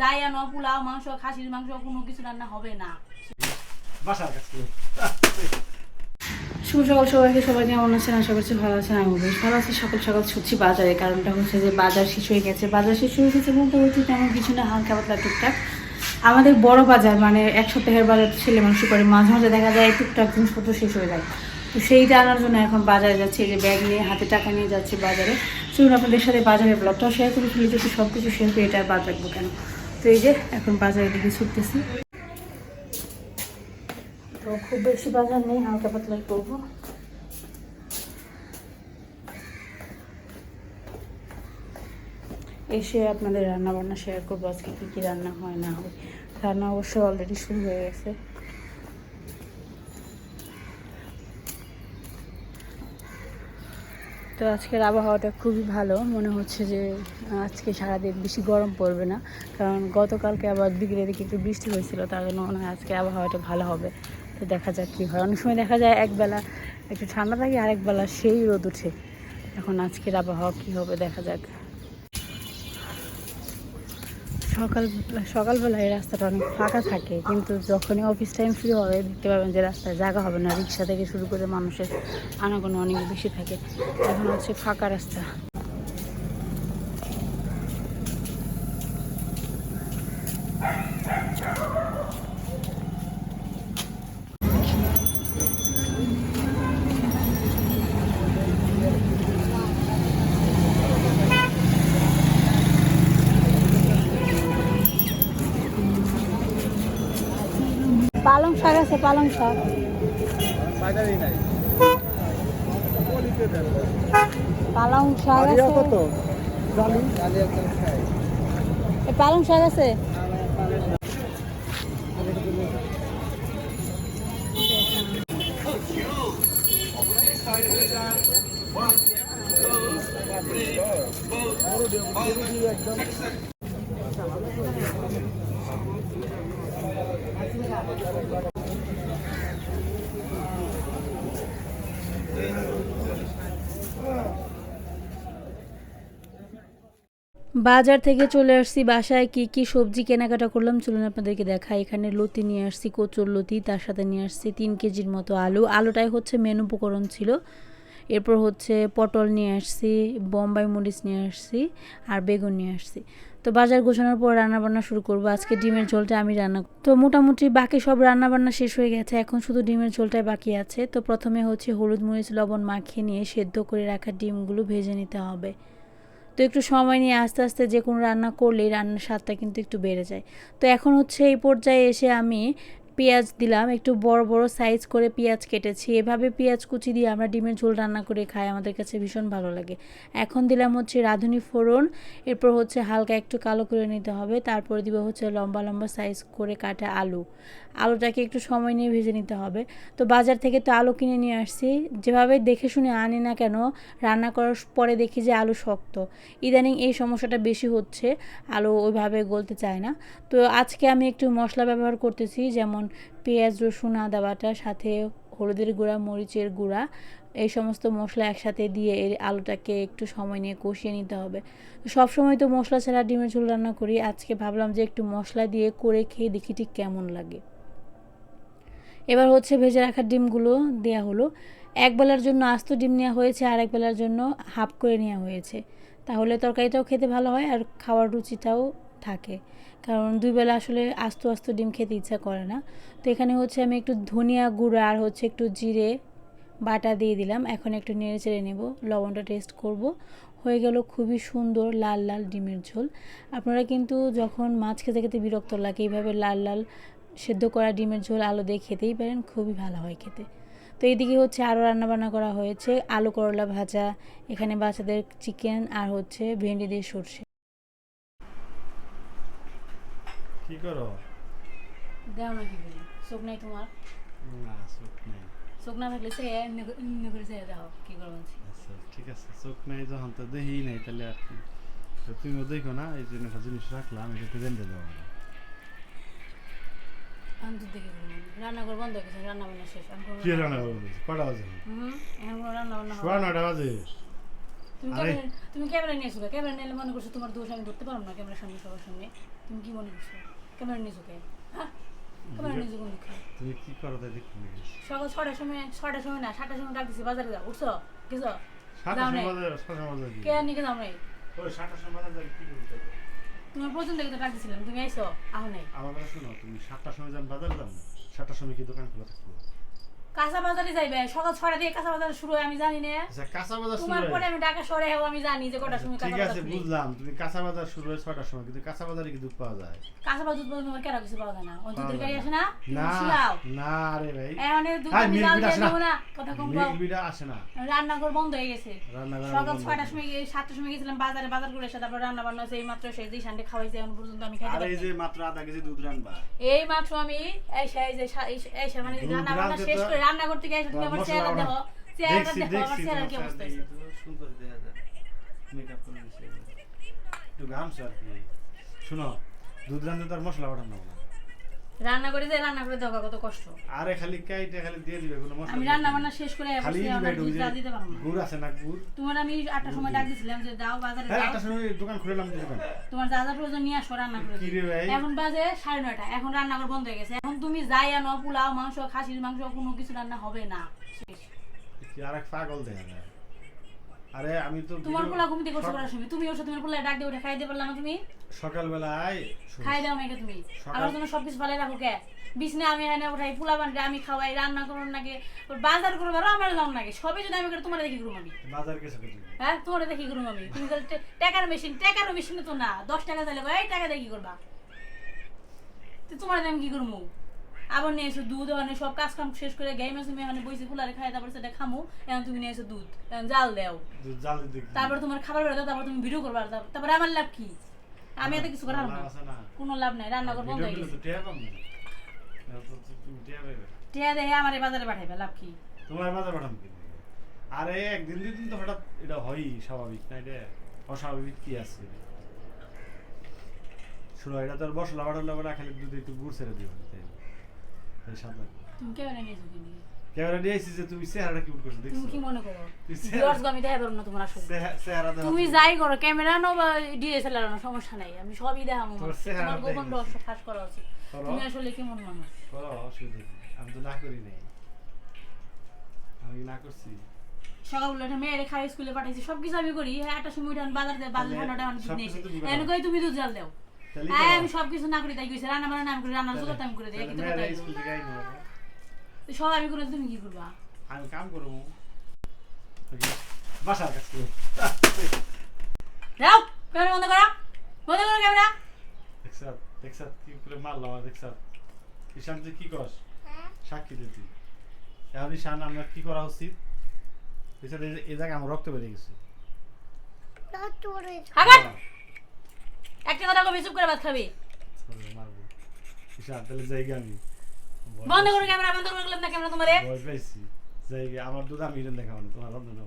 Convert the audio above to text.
যাই আনো পোলাও মাংস খাসির মাংস কোনো কিছু রান্না হবে না। বাসার কাছে। শুভ সকাল সবাইকে সবাই কেমন আছেন? আশা করছি ভালো আছেন আমি বেশ ভালো আছি। সকাল সকাল ছুটছি বাজারে কারণটা হচ্ছে যে বাজার শেষ হয়ে গেছে। বাজার শেষ হয়ে গেছে বলতে বলতে তেমন কিছু না হালকা পাতলা টুকটাক। আমাদের বড় বাজার মানে এক সপ্তাহের বাজার তো ছেলে মানুষ করে মাঝে মাঝে দেখা যায় টুকটাক জিনিসপত্র শেষ হয়ে যায়। তো সেইটা আনার জন্য এখন বাজারে যাচ্ছি এই যে ব্যাগ নিয়ে হাতে টাকা নিয়ে যাচ্ছি বাজারে। চলুন আপনাদের সাথে বাজারের ব্লগটাও শেয়ার করে ফেলি যদি সব কিছু শেয়ার করে এটা বাদ রাখব কেন? তো এই যে, এখন বাজারের দিকে ছুটতেছি। তো খুব বেশি বাজার নেই, হালকা পাতলাই করব। এসে আপনাদের রান্না বান্না শেয়ার করব, আজকে কী কী রান্না হয়, না হয়। রান্না অবশ্যই অলরেডি শুরু হয়ে গেছে। তো আজকের আবহাওয়াটা খুবই ভালো। মনে হচ্ছে যে আজকে সারাদিন বেশি গরম পড়বে না। কারণ গতকালকে আবার বিকেলের দিকে একটু বৃষ্টি হয়েছিল, তার জন্য মনে হয় আজকে আবহাওয়াটা ভালো হবে। তো দেখা যাক কী হয়। অনেক সময় দেখা যায় একবেলা একটু ঠান্ডা থাকে, আরেকবেলা সেই রোদ উঠে। এখন আজকের আবহাওয়া কী হবে দেখা যাক। সকাল সকালবেলায় রাস্তাটা অনেক ফাঁকা থাকে, কিন্তু যখনই অফিস টাইম ফ্রি হবে, দেখতে পাবেন যে রাস্তায় জায়গা হবে না। রিক্সা থেকে শুরু করে মানুষের আনাগোনা অনেক বেশি থাকে। এখন হচ্ছে ফাঁকা রাস্তা। শাক আছে পালং শাক। পালং শাক আছে। পালং শাক আছে? একদম বাজার থেকে চলে আসছি বাসায়, কি কি সবজি কেনাকাটা করলাম? চলুন আপনাদেরকে দেখা এখানে লতি নিয়ে আসছি, কচুর লতি, তার সাথে নিয়ে আসছি তিন কেজির মতো আলু। আলুটাই হচ্ছে মেন উপকরণ ছিল। এরপর হচ্ছে পটল নিয়ে আসছি, বোম্বাই মরিচ নিয়ে আসছি আর বেগুন নিয়ে আসছি। তো বাজার গোছানোর পর রান্না বান্না শুরু করব। আজকে ডিমের ঝোলটা আমি রান্না তো মোটামুটি বাকি সব রান্না বান্না শেষ হয়ে গেছে। এখন শুধু ডিমের ঝোলটাই বাকি আছে। তো প্রথমে হচ্ছে হলুদ মরিচ, লবণ মাখিয়ে নিয়ে সেদ্ধ করে রাখা ডিমগুলো ভেজে নিতে হবে। তো একটু সময় নিয়ে আস্তে আস্তে যে কোনো রান্না করলেই রান্নার স্বাদটা কিন্তু একটু বেড়ে যায়। তো এখন হচ্ছে এই পর্যায়ে এসে আমি পেঁয়াজ দিলাম, একটু বড় বড় সাইজ করে পেঁয়াজ কেটেছি। এভাবে পেঁয়াজ কুচি দিয়ে আমরা ডিমের ঝোল রান্না করে খাই, আমাদের কাছে ভীষণ ভালো লাগে। এখন দিলাম হচ্ছে রাঁধুনি ফোড়ন, এরপর হচ্ছে হালকা একটু কালো করে নিতে হবে, তারপরে দিব হচ্ছে লম্বা লম্বা সাইজ করে কাটা আলু। আলুটাকে একটু সময় নিয়ে ভেজে নিতে হবে। তো বাজার থেকে তো আলু কিনে নিয়ে আসছি। যেভাবে দেখে শুনে আনি না কেন, রান্না করার পরে দেখি যে আলু শক্ত। ইদানিং এই সমস্যাটা বেশি হচ্ছে, আলু ওইভাবে গলতে চায় না। তো আজকে আমি একটু মশলা ব্যবহার করতেছি, যেমন পেঁয়াজ, রসুন, আদা বাটা, সাথে হলুদের গুঁড়া, মরিচের গুঁড়া, এই সমস্ত মশলা একসাথে দিয়ে এর আলুটাকে একটু সময় নিয়ে কষিয়ে নিতে হবে। সব সময় তো মশলা ছাড়া ডিমের ঝোল রান্না করি। আজকে ভাবলাম যে একটু মশলা দিয়ে করে খেয়ে দেখি ঠিক কেমন লাগে। এবার হচ্ছে ভেজে রাখা ডিমগুলো দেওয়া হলো। এক বেলার জন্য আস্ত ডিম নেওয়া হয়েছে, আর এক বেলার জন্য হাফ করে নেওয়া হয়েছে। তাহলে তরকারিটাও খেতে ভালো হয় আর খাওয়ার রুচিটাও থাকে। কারণ দুই বেলা আসলে আস্ত আস্ত ডিম খেতে ইচ্ছা করে না। তো এখানে হচ্ছে আমি একটু ধনিয়া গুঁড়ো আর হচ্ছে একটু জিরে বাটা দিয়ে দিলাম। এখন একটু নেড়ে চেড়ে নেব। লবণটা টেস্ট করব। হয়ে গেল খুবই সুন্দর লাল লাল ডিমের ঝোল। আপনারা কিন্তু যখন মাছ খেতে খেতে বিরক্ত লাগে, এইভাবে লাল লাল সেদ্ধ করা ডিমের ঝোল আলু দিয়ে খেতেই পারেন। খুবই ভালো হয় খেতে। তো এইদিকে হচ্ছে আরও রান্নাবান্না করা হয়েছে। আলু করলা ভাজা, এখানে বাচ্চাদের চিকেন আর হচ্ছে ভেন্ডি দিয়ে সর্ষে। কি করো? দেও না কি চোখ নাই তোমার? না চোখ নেই। চোখ না থাকলে সে এমনি করে সে দাও কি করব আচ্ছা ঠিক আছে চোখ নেই যখন তো দেখি নাই তাহলে আর কি। তুমিও দেখো না এই জন্য একটা জিনিস রাখলাম এটা একটু দেবো আমি তো দেখে রান্না করে বন্ধ হয়ে গেছে রান্না বান্না শেষ কি রান্না করব? কটা বাজে? হুম এখন রান্না বান্না সোয়া নটা বাজে। তুমি ক্যামেরা তুমি ক্যামেরা নিয়ে ক্যামেরা নিলে মনে করছ তোমার দোষ আমি ধরতে পারব না ক্যামেরার সামনে সবার সামনে। তুমি কি মনে করছ? ক্যামেরা নিজুকে হ্যাঁ ক্যামেরা নিয়ে কোন তুমি কি করো তাই সকাল ছটার সময় ছটার সময় না সাতটার সময় বাজারে যাও উঠছো? গেছো? যাও নাই। বাজার সাতটার সময় বাজার কে নিকে যাও নাই? ওই সাতটার সময় বাজার যাই কি করতে তোমার তো তুমি আইছো? আহ নাই। আমার কথা শোনো তুমি সাতটার সময় যান বাজারে যাও সাতটার সময় কি দোকান খোলা থাকব? কাঁচা বাজারে যাইবে। সকাল ছটা দিয়ে কাঁচা বাজার শুরু হয় আমি জানি না। আচ্ছা কাঁচা বাজার তোমার পরে আমি ঢাকা শহরে হব আমি জানি যে কটার সময় ঠিক আছে বুঝলাম। তুমি কাঁচা বাজার শুরু হয় ছটার সময় কিন্তু কাঁচা বাজারে কি দুধ পাওয়া যায়? কাঁচা বাজার দুধ কেন কিছু পাওয়া যায় না? দুধের গাড়ি আসে না? না। না রে ভাই। এখন দুধ আমি জাল না। কথা কম বল। বিটা আসে না। রান্নাঘর বন্ধ হয়ে গেছে। রান্নাঘর সকাল ছয়টার সময় গিয়ে সাতটার সময় গেছিলাম বাজারে বাজার করে এসে তারপর রান্না বান্না এই মাত্র সেই দুই সানডে খাওয়াইছে এখন পর্যন্ত আমি খাইতে আর এই যে মাত্র আধা কেজি দুধ রানবা এই মাত্র আমি এই যে এই- মানে রান্না বান্না শেষ করে রান্না করতে গিয়ে তুমি আমার চেহারা। দেখো। দেখছি দেখো আমার চেহারা কি অবস্থা চেহারা হয়েছে? সুন্দর দেখা যায়। মেকআপ করে দিছে একটু গাম আর কি। শুনো দুধ রাঁধতে তার মশলা বাটা না। রান্না করে যে রান্না করে দেওয়া কত কষ্ট। আরে খালি কাইটে খালি দিয়ে দিবে কোনো মশলা আমি রান্না বান্না শেষ করে খালি দিতে পারব না। গুড় আছে না গুড়? তোমার আমি আটটার সময় ডাক দিছিলাম যে দাও বাজারে হ্যাঁ যাও সময় দোকান যে দোকান। তোমার যা যা প্রয়োজন নিয়ে আসো রান্না করে এখন বাজে সাড়ে নয়টা এখন রান্নাঘর বন্ধ হয়ে গেছে। এখন তুমি যাই আনো পোলাও মাংস খাসির মাংস কোনো কিছু রান্না হবে না। আর এক পাগল দেখা যায় আরে আমি তো তোমার ভিডিও- পোলা ঘুমিতে করছ করার সময় তুমি ওর সাথে তোমার পোলা ডাক দিয়ে উঠে খাই দিয়ে পারলা তুমি? সকালবেলায় শোনো, খাই দাও নাকি তুমি। আমার জন্য সবকিছু ভালো রাখো কে? বিছনা আমি এনে উঠাই পোলা বানাই আমি খাওয়াই রান্না করুন নাকি? বাজার করব আরও আমার লাম নাকি? সবই যদি আমি করি তোমার দেখি করুম আমি। বাজার তো হ্যাঁ তোমার দেখি করুম আমি। তুমি টাকার মেশিন টাকার মেশিন তো না। দশ টাকা চাইলে এই টাকা দিয়ে কি করবা? তোমার আমি কি করব আবার নিয়ে এসো দুধ ওখানে সব কাজ কাম শেষ করে মাছ তুমি এখানে বইছে ফুলারে খাই তারপর সেটা খামু। এখন তুমি নিয়ে এসো দুধ এখন জাল দেও? তারপর তোমার খাবার বেড়ে দাও তারপর তুমি ভিডিও করবা তারপর- আমার লাভ কি? আমি এত কিছু করার না আছে না। কোনো লাভ নাই রান্নাঘর বন্ধ হয়ে গেছে। টিয়া না না টিয়া দেখে আমার বাজারে পাঠাইবে লাভ কি? তোমার বাজার পাঠাম কি? আরে একদিন দুই দিন তো হঠাৎ এটা হয়ই স্বাভাবিক না? এটা অস্বাভাবিক কি আছে? শুনো এটা তোর বসলা বাটলা বাটা খালি দুধে একটু গুড় ছেড়ে দিও তাই তাই স্বাদ লাগবে তুমি কি ক্যামেরা নিয়ে এসেছি যে তুমি চেহারাটা কিউট করছ তুমি কি মনে করো? তুই চেহারা- ভিউয়ার্স আমি দেখা পারব না তোমার আসলে। চেহারা তুমি যাই করো ক্যামেরা নো বা ডিএসএলআর নো সমস্যা নাই আমি সবই দেখাবো তোমার গোপন রহস্য ফাঁস করা উচিত। তুমি আসলে কেমন মানুষ করো? অসুবিধা আমি তো না করি নাই। আমি না করছি। সকালবেলা উঠে মেয়েরে খাই স্কুলে পাঠাইছি সবকিছু আমি করি। হ্যাঁ একটা সময় বাজার দেয় বাজার ঠান্ডাটা তুমি দুধ জাল দাও। হ্যাঁ আমি সবকিছু না করি তাই কইছে রান্না বান্না আমি করি রান্নার জোগাড় আমি করে দিই কিন্তু মেয়েরা কথাই স্কুল থেকে আইনো তো সব আমি করে তুমি কি করবা? আমি কাম করব। বাসার কাছে। যাও ক্যামেরা বন্ধ করো বন্ধ করো ক্যামেরা। দেখছ দেখছ কি করে মারলাম আর ঈশান তুই কি করস? সাক্ষী দে তুই। এখন ঈশান আমরা কি করা উচিত? এই জায়গায় আমার রক্ত বেরিয়ে গেছে। একটা কথা কবি চুপ করে ভাত খাবি। তাহলে যাই আমি। বন্ধ করো ক্যামেরা বন্ধ করে গেলাম না ক্যামেরা তোমারে। ভয় পাইছি জায়গা আমার দুধ আমি দেখাবো না তোমার রন্ধন